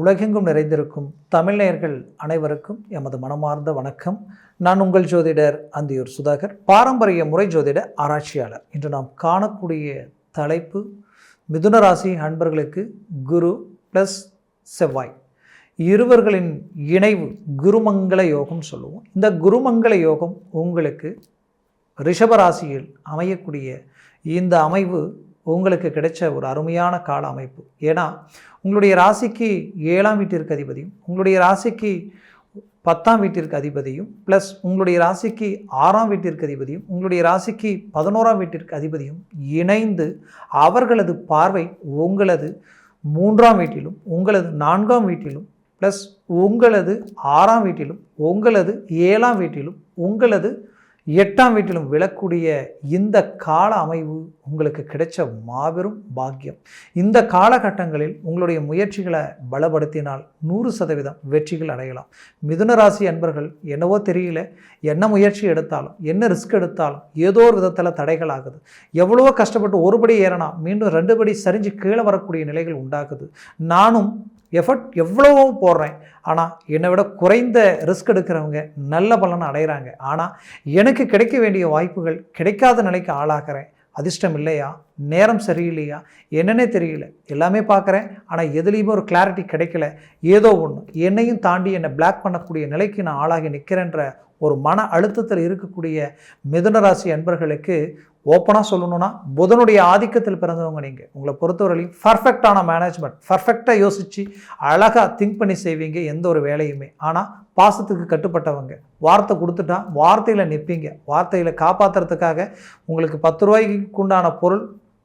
உலகெங்கும் நிறைந்திருக்கும் தமிழ்நேயர்கள் அனைவருக்கும் எமது மனமார்ந்த வணக்கம். நான் உங்கள் ஜோதிடர் அந்தியூர் சுதாகர் பாரம்பரிய முறை ஜோதிட ஆராய்ச்சியாளர். இன்று நாம் காணக்கூடிய தலைப்பு மிதுன ராசி அன்பர்களுக்கு குரு ப்ளஸ் செவ்வாய். இருவர்களின் இணைவு குருமங்கள யோகம் சொல்லுவோம். இந்த குருமங்கள யோகம் உங்களுக்கு ரிஷபராசியில் அமையக்கூடிய இந்த அமைவு உங்களுக்கு கிடைச்ச ஒரு அருமையான கால அமைப்பு. ஏன்னா உங்களுடைய ராசிக்கு ஏழாம் வீட்டிற்கு அதிபதியும் உங்களுடைய ராசிக்கு பத்தாம் வீட்டிற்கு அதிபதியும் ப்ளஸ் உங்களுடைய ராசிக்கு ஆறாம் வீட்டிற்கு அதிபதியும் உங்களுடைய ராசிக்கு பதினோராம் வீட்டிற்கு அதிபதியும் இணைந்து அவர்களது பார்வை உங்களது மூன்றாம் வீட்டிலும் உங்களது நான்காம் வீட்டிலும் ப்ளஸ் உங்களது ஆறாம் வீட்டிலும் உங்களது ஏழாம் வீட்டிலும் உங்களது எட்டாம் வீட்டிலும் விழக்கூடிய இந்த கால அமைவு உங்களுக்கு கிடைச்ச மாபெரும் பாக்கியம். இந்த காலகட்டங்களில் உங்களுடைய முயற்சிகளை பலப்படுத்தினால் நூறு சதவீதம் வெற்றிகள் அடையலாம். மிதுன ராசி அன்பர்கள் என்னவோ தெரியல என்ன முயற்சி எடுத்தாலும் என்ன ரிஸ்க் எடுத்தாலும் ஏதோ ஒரு விதத்தில் தடைகள் ஆகுது. எவ்வளவோ கஷ்டப்பட்டு ஒரு படி ஏறனா மீண்டும் ரெண்டு படி சரிஞ்சு கீழே வரக்கூடிய நிலைகள் உண்டாகுது. நானும் எஃபர்ட் எவ்வளவோ போடுறேன். ஆனால் என்னை விட குறைந்த ரிஸ்க் எடுக்கிறவங்க நல்ல பலனை அடைகிறாங்க ஆனால் எனக்கு கிடைக்க வேண்டிய வாய்ப்புகள் கிடைக்காத நிலைக்கு ஆளாகிறேன் அதிர்ஷ்டம் இல்லையா? நேரம் சரியில்லையா? என்னன்னே தெரியல. எல்லாமே பார்க்குறேன். ஆனால் எதுலேயுமே ஒரு கிளாரிட்டி கிடைக்கல. ஏதோ ஒன்று என்னையும் தாண்டி என்னை பிளாக் பண்ணக்கூடிய நிலைக்கு நான் ஆளாகி நிற்கிறேன்ற ஒரு மன அழுத்தத்தில் இருக்கக்கூடிய மிதுன ராசி அன்பர்களுக்கு ஓப்பனாக சொல்லணும்னா புதனுடைய ஆதிக்கத்தில் பிறந்தவங்க நீங்கள் உங்களை பொறுத்தவரையிலையும் பர்ஃபெக்டான மேனேஜ்மெண்ட் பர்ஃபெக்டாக யோசித்து அழகாக திங்க் பண்ணி செய்வீங்க எந்த ஒரு வேலையுமே. ஆனால் பாசத்துக்கு கட்டுப்பட்டவங்க. வார்த்தை கொடுத்துட்டா வார்த்தையில் நிற்பீங்க வார்த்தையில் காப்பாற்றுறதுக்காக உங்களுக்கு பத்து ரூபாய்க்கு உண்டான பொருள்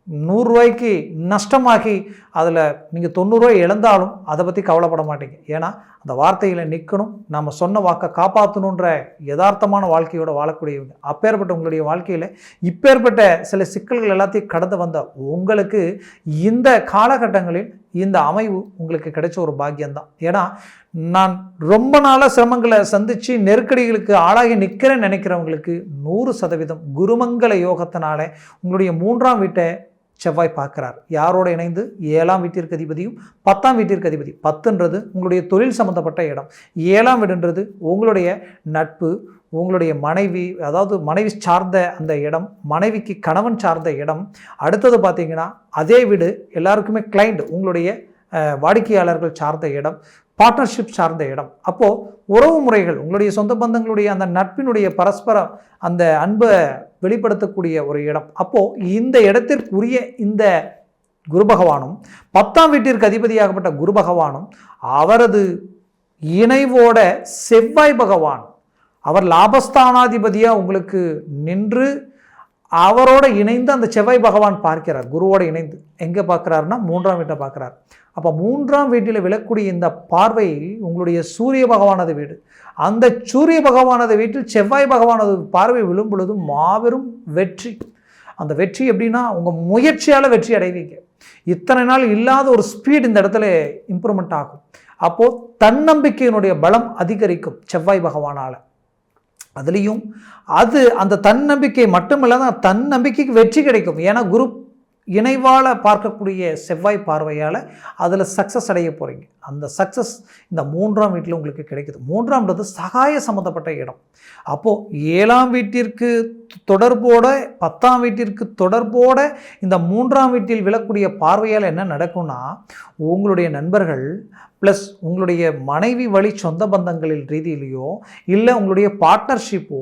நூறுரூவாய்க்கு நஷ்டமாகி அதில் நீங்கள் தொண்ணூறுரூவாய் இழந்தாலும் அதை பற்றி கவலைப்பட மாட்டீங்க. ஏன்னா அந்த வார்த்தையில் நிற்கணும் நம்ம சொன்ன வாக்கை காப்பாற்றணுன்ற யதார்த்தமான வாழ்க்கையோட வாழக்கூடியவங்க. அப்பேற்பட்ட உங்களுடைய வாழ்க்கையில் இப்பேற்பட்ட சில சிக்கல்கள் எல்லாத்தையும் கடந்து வந்த உங்களுக்கு இந்த காலகட்டங்களில் இந்த அமைவு உங்களுக்கு கிடைச்ச ஒரு பாக்கியம்தான். ஏன்னா நான் ரொம்ப நாளாக சிரமங்களை சந்தித்து நெருக்கடிகளுக்கு ஆளாகி நிற்கிறேன்னு நினைக்கிறவங்களுக்கு நூறு சதவீதம் குருமங்கள யோகத்தினால உங்களுடைய மூன்றாம் வீட்டை செவ்வாய் பார்க்குறார். யாரோட இணைந்து? ஏழாம் வீட்டிற்கு அதிபதியும் பத்தாம் வீட்டிற்கு அதிபதி பத்துன்றது உங்களுடைய தொழில் சம்மந்தப்பட்ட இடம். ஏழாம் வீடுன்றது உங்களுடைய நட்பு உங்களுடைய மனைவி அதாவது மனைவி சார்ந்த அந்த இடம் மனைவிக்கு கணவன் சார்ந்த இடம். அடுத்தது பார்த்தீங்கன்னா அதே வீடு எல்லாருக்குமே கிளைண்ட் உங்களுடைய வாடிக்கையாளர்கள் சார்ந்த இடம் பார்ட்னர்ஷிப் சார்ந்த இடம். அப்போது உறவு முறைகள் உங்களுடைய சொந்த பந்தங்களுடைய அந்த நட்பினுடைய பரஸ்பரம் அந்த அன்பை வெளிப்படுத்தக்கூடிய ஒரு இடம். அப்போது இந்த இடத்திற்குரிய இந்த குரு பகவானும் பத்தாம் வீட்டிற்கு அதிபதியாகப்பட்ட குரு பகவானும் அவரது இணைவோட செவ்வாய் பகவான் அவர் லாபஸ்தானாதிபதியாக உங்களுக்கு நின்று அவரோட இணைந்து அந்த செவ்வாய் பகவான் பார்க்கிறார் குருவோட இணைந்து. எங்கே பார்க்குறாருன்னா மூன்றாம் வீட்டை பார்க்குறார். அப்போ மூன்றாம் வீட்டில் விழக்கூடிய இந்த பார்வை உங்களுடைய சூரிய பகவானது வீடு. அந்த சூரிய பகவானது வீட்டில் செவ்வாய் பகவானது பார்வை விழும் பொழுது மாபெரும் வெற்றி. அந்த வெற்றி எப்படின்னா உங்கள் முயற்சியால் வெற்றி அடைவீங்க. இத்தனை நாள் இல்லாத ஒரு ஸ்பீட் இந்த இடத்துல இம்ப்ரூவ்மெண்ட் ஆகும். அப்போது தன்னம்பிக்கையினுடைய பலம் அதிகரிக்கும் செவ்வாய் பகவானால். அதுலேயும் அது அந்த தன்னம்பிக்கை மட்டுமில்லாத தன்னம்பிக்கைக்கு வெற்றி கிடைக்கும். ஏன்னா குரு இணைவால் பார்க்கக்கூடிய செவ்வாய் பார்வையால் அதில் சக்ஸஸ் அடைய போகிறீங்க அந்த சக்ஸஸ் இந்த மூன்றாம் வீட்டில் உங்களுக்கு கிடைக்குது. மூன்றாம்ன்றது சகாய சம்மந்தப்பட்ட இடம். அப்போது ஏழாம் வீட்டிற்கு தொடர்போட பத்தாம் வீட்டிற்கு தொடர்போட இந்த மூன்றாம் வீட்டில் விழக்கூடிய பார்வையால் என்ன நடக்கும்னா உங்களுடைய நண்பர்கள் ப்ளஸ் உங்களுடைய மனைவி வழி சொந்த பந்தங்களில் ரீதியிலையோ இல்லை உங்களுடைய பார்ட்னர்ஷிப்போ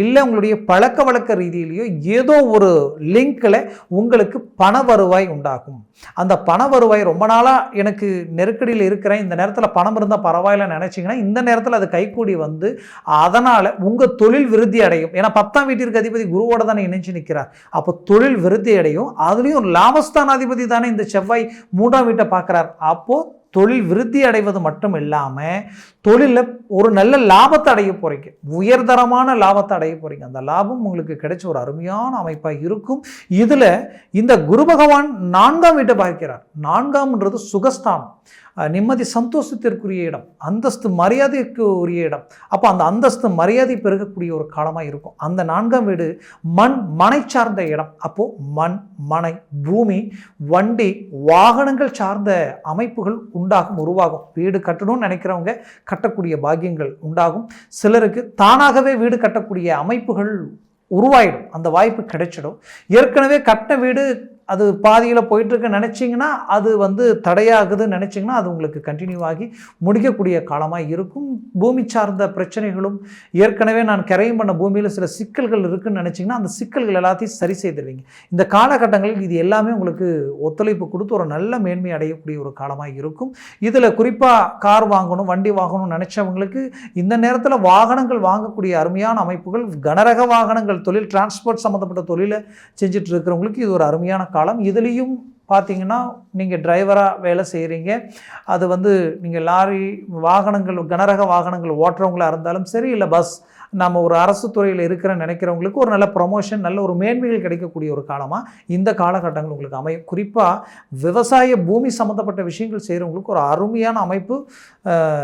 இல்லை உங்களுடைய பழக்க வழக்க ரீதியிலையோ ஏதோ ஒரு லிங்கில் உங்களுக்கு பண வருவாய் உண்டாகும். அந்த பண வருவாய் ரொம்ப நாளாக எனக்கு நெருக்கடியில் இருக்கிறேன் இந்த நேரத்தில் பணம் இருந்தால் பரவாயில்லன்னு நினச்சிங்கன்னா இந்த நேரத்தில் அது கைக்கூடி வந்து அதனால் உங்கள் தொழில் விருத்தி அடையும். ஏன்னா பத்தாம் வீட்டிற்கு அதிபதி குருவோட தானே இணைஞ்சு நிற்கிறார் அப்போ தொழில் விருத்தி அடையும். அதுலேயும் லாபஸ்தான அதிபதி தானே இந்த செவ்வாய் மூன்றாம் வீட்டை பார்க்குறார். அப்போது தொழில் விருத்தி அடைவது மட்டும் இல்லாமல் தொழிலில் ஒரு நல்ல லாபத்தை அடைய போகிறீங்க உயர்தரமான லாபத்தை அடைய போகிறீங்க அந்த லாபம் உங்களுக்கு கிடைச்ச ஒரு அருமையான அமைப்பாக இருக்கும். இதில் இந்த குரு பகவான் நான்காம் வீட்டை பார்க்கிறார் நான்காம்ன்றது சுகஸ்தானம். நிம்மதி சந்தோஷத்திற்குரிய இடம். அந்தஸ்து மரியாதைக்கு உரிய இடம். அப்போ அந்த அந்தஸ்து மரியாதை பெருகக்கூடிய ஒரு காலமாக இருக்கும். அந்த நான்காம் வீடு மண் மனை சார்ந்த இடம். அப்போது மண் மனை பூமி வண்டி வாகனங்கள் சார்ந்த அமைப்புகள் உண்டாகும் உருவாகும். வீடு கட்டணும்னு நினைக்கிறவங்க கட்டக்கூடிய பாக்கியங்கள் உண்டாகும். சிலருக்கு தானாகவே வீடு கட்டக்கூடிய அமைப்புகள் உருவாயிடும். அந்த வாய்ப்பு கிடைச்சிடும். ஏற்கனவே கட்ட வீடு அது பாதியில் போயிட்டுருக்கு நினச்சிங்கன்னா அது வந்து தடையாகுதுன்னு நினச்சிங்கன்னா அது உங்களுக்கு கண்டினியூ ஆகி முடிக்கக்கூடிய காலமாக இருக்கும். பூமி சார்ந்த பிரச்சனைகளும் ஏற்கனவே நான் கரையும் பண்ண பூமியில் சில சிக்கல்கள் இருக்குதுன்னு நினச்சிங்கன்னா அந்த சிக்கல்கள் எல்லாத்தையும் சரி செய்திருவீங்க இந்த காலகட்டங்களில் இது எல்லாமே உங்களுக்கு ஒத்துழைப்பு கொடுத்து ஒரு நல்ல மேன்மை அடையக்கூடிய ஒரு காலமாக இருக்கும். இதில் குறிப்பாக கார் வாங்கணும் வண்டி வாங்கணும்னு நினச்சவங்களுக்கு இந்த நேரத்தில் வாகனங்கள் வாங்கக்கூடிய அருமையான அமைப்புகள் கனரக வாகனங்கள் தொழில் டிரான்ஸ்போர்ட் சம்மந்தப்பட்ட தொழிலை செஞ்சுட்டு இருக்கிறவங்களுக்கு இது ஒரு அருமையான காலம் இதுலேயும் பார்த்தீங்கன்னா நீங்கள் டிரைவராக வேலை செய்கிறீங்க அது வந்து நீங்கள் லாரி வாகனங்கள் கனரக வாகனங்கள் ஓட்டுறவங்களா இருந்தாலும் சரி இல்லை பஸ் நம்ம ஒரு அரசு துறையில் இருக்கிற நினைக்கிறவங்களுக்கு ஒரு நல்ல ப்ரொமோஷன் நல்ல ஒரு மேன்மைகள் கிடைக்கக்கூடிய ஒரு காலமாக இந்த காலகட்டங்கள் உங்களுக்கு அமையும். குறிப்பாக விவசாய பூமி சம்மந்தப்பட்ட விஷயங்கள் செய்கிறவங்களுக்கு ஒரு அருமையான அமைப்பு.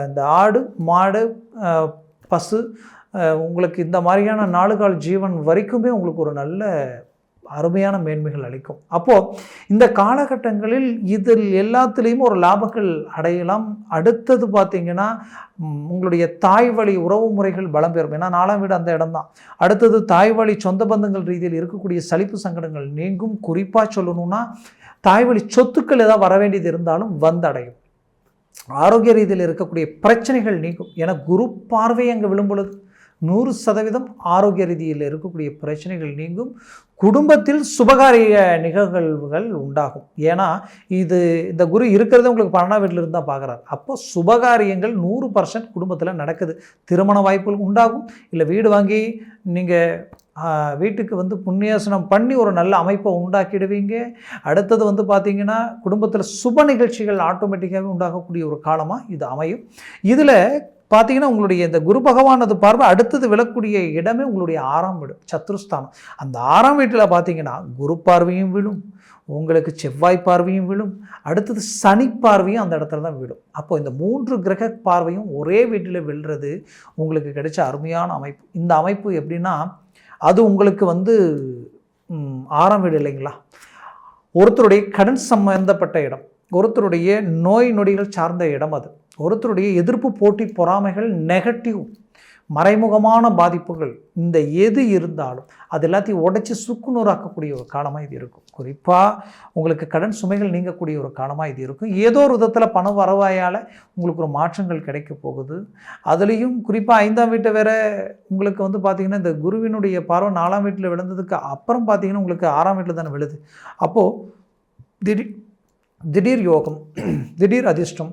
இந்த ஆடு மாடு பசு உங்களுக்கு இந்த மாதிரியான நாளுகால் ஜீவன் வரைக்குமே உங்களுக்கு ஒரு நல்ல அருமையான மேன்மைகள் அளிக்கும். அப்போது இந்த காலகட்டங்களில் இதில் எல்லாத்துலேயும் ஒரு லாபங்கள் அடையலாம். அடுத்தது பார்த்தீங்கன்னா உங்களுடைய தாய் வழி உறவு முறைகள் பலம் பெறும். ஏன்னா நாலாம் வீடு அந்த இடம்தான். அடுத்தது தாய் வழி சொந்த பந்தங்கள் ரீதியில் இருக்கக்கூடிய சலிப்பு சங்கடங்கள் நீங்கும். குறிப்பாக சொல்லணும்னா தாய் வழி சொத்துக்கள் ஏதாவது வர வேண்டியது இருந்தாலும் வந்தடையும். ஆரோக்கிய ரீதியில் இருக்கக்கூடிய பிரச்சனைகள் நீங்கும். ஏன்னா குரு பார்வை அங்கே விழும்பொழுது. நூறு சதவீதம் ஆரோக்கிய ரீதியில் இருக்கக்கூடிய பிரச்சனைகள் நீங்கும். குடும்பத்தில் சுபகாரிய நிகழ்வுகள் உண்டாகும். ஏன்னா இது இந்த குரு இருக்கிறது உங்களுக்கு பன்னெண்டாம் வீட்டில் இருந்தால் தான் பார்க்குறாரு அப்போ சுபகாரியங்கள் நூறு பர்சன்ட் குடும்பத்தில் நடக்குது. திருமண வாய்ப்புகள் உண்டாகும். இல்லை வீடு வாங்கி நீங்கள் வீட்டுக்கு வந்து புண்ணியாசனம் பண்ணி ஒரு நல்ல அமைப்பை உண்டாக்கிடுவீங்க. அடுத்தது வந்து பார்த்திங்கன்னா குடும்பத்தில் சுப நிகழ்ச்சிகள் ஆட்டோமேட்டிக்காகவே உண்டாகக்கூடிய ஒரு காலமாக இது அமையும். இதில் பார்த்தீங்கன்னா உங்களுடைய இந்த குரு பகவானது பார்வை அடுத்தது விழக்கூடிய இடமே உங்களுடைய ஆறாம் வீடு சத்ருஸ்தானம். அந்த ஆறாம் வீட்டில் பார்த்தீங்கன்னா குரு பார்வையும் விழும் உங்களுக்கு செவ்வாய் பார்வையும் விழும் அடுத்தது சனி பார்வையும் அந்த இடத்துல தான் விழும். அப்போ இந்த மூன்று கிரக பார்வையும் ஒரே வீட்டில் விழுறது உங்களுக்கு கிடைச்ச அருமையான அமைப்பு. இந்த அமைப்பு எப்படின்னா அது உங்களுக்கு வந்து ஆறாம் வீடு இல்லைங்களா? ஒருத்தருடைய கடன் சம்பந்தப்பட்ட இடம். ஒருத்தருடைய நோய் நொடிகள் சார்ந்த இடம் அது. ஒருத்தருடைய எதிர்ப்பு போட்டி பொறாமைகள் நெகட்டிவ் மறைமுகமான பாதிப்புகள் இந்த எது இருந்தாலும் அது எல்லாத்தையும் உடைச்சி சுக்குநூறாக்கக்கூடிய ஒரு காலமாக இது இருக்கும். குறிப்பாக உங்களுக்கு கடன் சுமைகள் நீங்கக்கூடிய ஒரு காலமாக இது இருக்கும். ஏதோ ஒரு விதத்தில் பண வரவாயால் உங்களுக்கு ஒரு மாற்றங்கள் கிடைக்க போகுது. அதுலேயும் குறிப்பாக ஐந்தாம் வீட்டை வேற உங்களுக்கு வந்து பார்த்திங்கன்னா இந்த குருவினுடைய பார்வை நாலாம் வீட்டில் விழுந்ததுக்கு அப்புறம் பார்த்திங்கன்னா உங்களுக்கு ஆறாம் வீட்டில் தானே விழுது. அப்போது திடீர் திடீர் யோகம் திடீர் அதிர்ஷ்டம்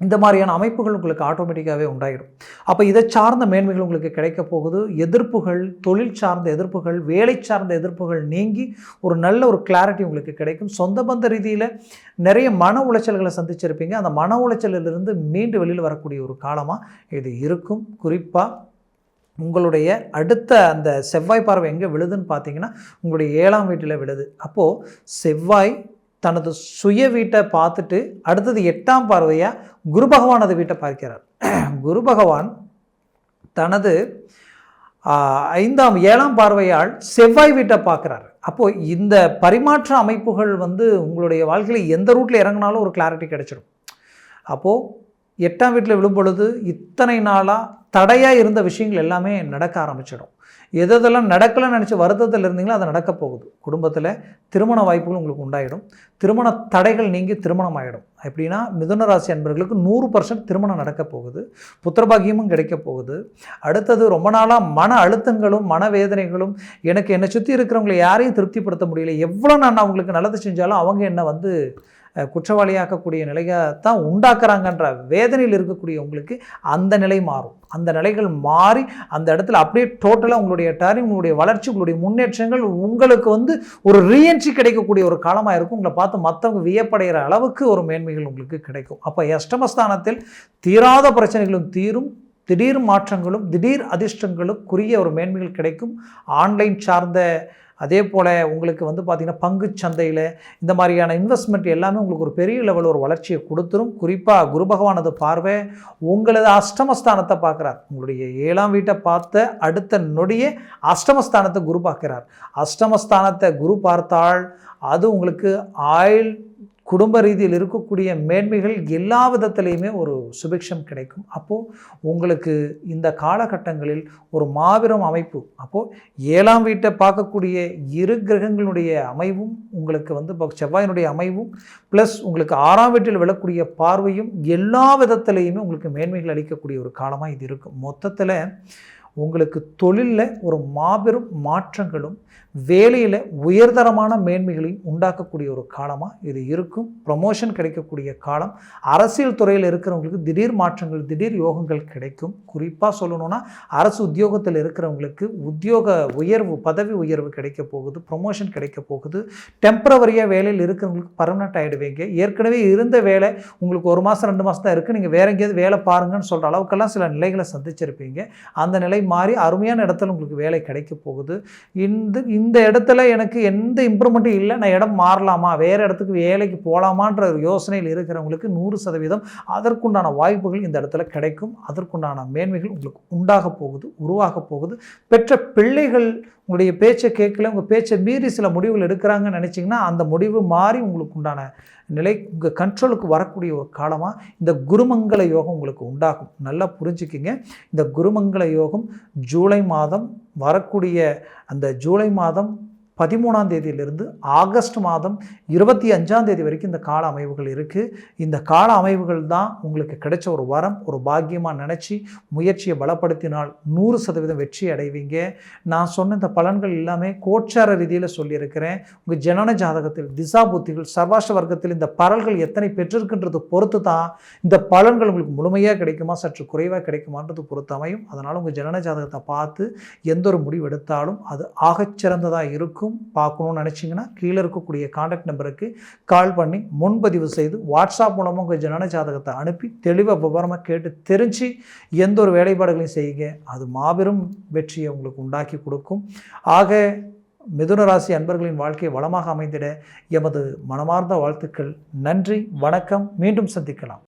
இந்த மாதிரியான அமைப்புகள் உங்களுக்கு ஆட்டோமேட்டிக்காகவே உண்டாயிடும். அப்போ இதை சார்ந்த மேன்மைகள் உங்களுக்கு கிடைக்க போகுது. எதிர்ப்புகள் தொழில் சார்ந்த எதிர்ப்புகள் வேலை சார்ந்த எதிர்ப்புகள் நீங்கி ஒரு நல்ல ஒரு கிளாரிட்டி உங்களுக்கு கிடைக்கும். சொந்த பந்த ரீதியில் நிறைய மன உளைச்சல்களை சந்திச்சிருப்பீங்க. அந்த மன உளைச்சலிலிருந்து மீண்டு வெளியில் வரக்கூடிய ஒரு காலமாக இது இருக்கும். குறிப்பாக உங்களுடைய அடுத்த அந்த செவ்வாய் பார்வை எங்கே விழுதுன்னு பார்த்தீங்கன்னா உங்களுடைய ஏழாம் வீட்டில் விழுது. அப்போது செவ்வாய் தனது சுய வீட்டை பார்த்துட்டு அடுத்தது எட்டாம் பார்வையாக குரு பகவான் அது வீட்டை பார்க்கிறார். குரு பகவான் தனது ஐந்தாம் ஏழாம் பார்வையால் செவ்வாய் வீட்டை பார்க்குறாரு. அப்போது இந்த பரிமாற்ற அமைப்புகள் வந்து உங்களுடைய வாழ்க்கையில் எந்த ரூட்டில் இறங்கினாலும் ஒரு கிளாரிட்டி கிடைச்சிடும். அப்போது எட்டாம் வீட்டில் விழும் பொழுது இத்தனை நாளாக தடையாக இருந்த விஷயங்கள் எல்லாமே நடக்க ஆரம்பிச்சிடும். எது எதெல்லாம் நடக்கலைன்னு நினச்சி வருத்தத்தில் இருந்தீங்களோ அது நடக்க போகுது. குடும்பத்தில் திருமண வாய்ப்புகள் உங்களுக்கு உண்டாயிடும். திருமண தடைகள் நீங்கி திருமணம் ஆகிடும் எப்படின்னா மிதுன ராசி அன்பர்களுக்கு நூறு பர்சன்ட் திருமணம் நடக்க போகுது. புத்திரபாகியமும் கிடைக்க போகுது. அடுத்தது ரொம்ப நாளாக மன அழுத்தங்களும் மனவேதனைகளும் எனக்கு என்னை சுற்றி இருக்கிறவங்களை யாரையும் திருப்திப்படுத்த முடியல. எவ்வளோ நான் அவங்களுக்கு நல்லது செஞ்சாலும் அவங்க என்னை வந்து குற்றவாளியாக்கக்கூடிய நிலையை தான் உண்டாக்குறாங்கன்ற வேதனையில் இருக்கக்கூடிய உங்களுக்கு அந்த நிலை மாறும். அந்த நிலைகள் மாறி அந்த இடத்துல அப்படியே டோட்டலாக உங்களுடைய டர்னிங் உங்களுடைய வளர்ச்சி உங்களுடைய முன்னேற்றங்கள் உங்களுக்கு வந்து ஒரு ரீஎன்ட்ரி கிடைக்கக்கூடிய ஒரு காலமாக இருக்கும். உங்களை பார்த்து மற்றவங்க வியப்படைகிற அளவுக்கு ஒரு மேன்மைகள் உங்களுக்கு கிடைக்கும். அப்போ அஷ்டமஸ்தானத்தில் தீராத பிரச்சனைகளும் தீரும். திடீர் மாற்றங்களும் திடீர் அதிர்ஷ்டங்களுக்குரிய ஒரு மேன்மைகள் கிடைக்கும். ஆன்லைன் சார்ந்த அதே போல் உங்களுக்கு வந்து பார்த்திங்கன்னா பங்கு சந்தையில் இந்த மாதிரியான இன்வெஸ்ட்மெண்ட் எல்லாமே உங்களுக்கு ஒரு பெரிய லெவல் ஒரு வளர்ச்சியை கொடுத்துரும். குறிப்பாக குரு பகவானது பார்வை உங்களது அஷ்டமஸ்தானத்தை பார்க்குறார். உங்களுடைய ஏழாம் வீட்டை பார்த்த அடுத்த நொடியே அஷ்டமஸ்தானத்தை குரு பார்க்கிறார். அஷ்டமஸ்தானத்தை குரு பார்த்தால் அது உங்களுக்கு ஆயில் குடும்ப ரீதியில் இருக்கக்கூடிய மேன்மைகள் எல்லா விதத்திலையுமே ஒரு சுபிக்ஷம் கிடைக்கும். அப்போது உங்களுக்கு இந்த காலகட்டங்களில் ஒரு மாபெரும் அமைப்பு அப்போது ஏழாம் வீட்டை பார்க்கக்கூடிய இரு கிரகங்களுடைய அமைவும் உங்களுக்கு வந்து செவ்வாயினுடைய அமைவும் ப்ளஸ் உங்களுக்கு ஆறாம் வீட்டில் விழக்கூடிய பார்வையும் எல்லா விதத்திலையுமே உங்களுக்கு மேன்மைகள் அளிக்கக்கூடிய ஒரு காலமாக இது இருக்கும். மொத்தத்தில் உங்களுக்கு தொழிலில் ஒரு மாபெரும் மாற்றங்களும் வேலையில் உயர்தரமான மேன்மைகளையும் உண்டாக்கக்கூடிய ஒரு காலமாக இது இருக்கும். ப்ரமோஷன் கிடைக்கக்கூடிய காலம். அரசியல் துறையில் இருக்கிறவங்களுக்கு திடீர் மாற்றங்கள் திடீர் யோகங்கள் கிடைக்கும். குறிப்பாக சொல்லணும்னா அரசு உத்தியோகத்தில் இருக்கிறவங்களுக்கு உத்தியோக உயர்வு பதவி உயர்வு கிடைக்க போகுது ப்ரொமோஷன் கிடைக்க போகுது. டெம்பரவரியாக வேலையில் இருக்கிறவங்களுக்கு பர்மனெண்ட் ஆகிடுவீங்க ஏற்கனவே இருந்த வேலை உங்களுக்கு ஒரு மாதம் ரெண்டு மாதம் தான் இருக்குது நீங்கள் வேற எங்கேயாவது வேலை பாருங்கன்னு சொல்கிற அளவுக்கெல்லாம் சில நிலைகளை சந்திச்சிருப்பீங்க. அந்த நிலை மாறி அருமையான இடத்துல உங்களுக்கு வேலை கிடைக்க போகுது. இந்த இந்த இடத்துல எனக்கு எந்த இம்ப்ரூவ்மெண்ட்டும் இல்லை. நான் இடம் மாறலாமா? வேறு இடத்துக்கு வேலைக்கு போகலாமான்ற ஒரு யோசனையில் இருக்கிறவங்களுக்கு நூறு சதவீதம் அதற்குண்டான வாய்ப்புகள் இந்த இடத்துல கிடைக்கும். அதற்குண்டான மேன்மைகள் உங்களுக்கு உண்டாக போகுது உருவாக போகுது. பெற்ற பிள்ளைகள் உங்களுடைய பேச்சை கேட்கல உங்கள் பேச்சை மீறி சில முடிவுகள் எடுக்கிறாங்கன்னு நினச்சிங்கன்னா அந்த முடிவு மாறி உங்களுக்கு உண்டான நிலை உங்கள் கண்ட்ரோலுக்கு வரக்கூடிய ஒரு காலமாக இந்த குருமங்கள யோகம் உங்களுக்கு உண்டாகும். நல்லா புரிஞ்சுக்கிங்க. இந்த குருமங்கள யோகம் ஜூலை மாதம் வரக்கூடிய அந்த ஜூலை மாதம் பதிமூணாம் தேதியிலிருந்து ஆகஸ்ட் மாதம் இருபத்தி அஞ்சாம் தேதி வரைக்கும் இந்த கால அமைவுகள் இருக்குது இந்த கால அமைவுகள் தான் உங்களுக்கு கிடைச்ச ஒரு வரம் ஒரு பாக்கியமாக நினச்சி முயற்சியை பலப்படுத்தினால் நூறு சதவீதம் வெற்றி அடைவீங்க. நான் சொன்ன இந்த பலன்கள் எல்லாமே கோச்சார ரீதியில் சொல்லியிருக்கிறேன். உங்கள் ஜனன ஜாதகத்தில் திசா புத்திகள் சர்வாஷ வர்க்கத்தில் இந்த பரல்கள் எத்தனை பெற்றிருக்குன்றது பொறுத்து தான் இந்த பலன்கள் உங்களுக்கு முழுமையாக கிடைக்குமா சற்று குறைவாக கிடைக்குமான்றது பொறுத்து அமையும். அதனால் உங்கள் ஜனன ஜாதகத்தை பார்த்து எந்த ஒரு முடிவு எடுத்தாலும் அது ஆகச்சிறந்ததாக இருக்கும். பார்க்கணும்னு நினச்சிங்கன்னா கீழே இருக்கக்கூடிய காண்டாக்ட் நம்பருக்கு கால் பண்ணி முன்பதிவு செய்து வாட்ஸ்அப் மூலமாக உங்கள் ஜனன ஜாதகத்தை அனுப்பி தெளிவாக விவரமாக கேட்டு தெரிஞ்சு எந்த ஒரு வேலைப்பாடுகளையும் செய்யுங்க. அது மாபெரும் வெற்றியை உங்களுக்கு உண்டாக்கி கொடுக்கும். ஆக மிதுன ராசி அன்பர்களின் வாழ்க்கை வளமாக அமைந்திட எமது மனமார்ந்த வாழ்த்துக்கள். நன்றி வணக்கம். மீண்டும் சந்திக்கலாம்.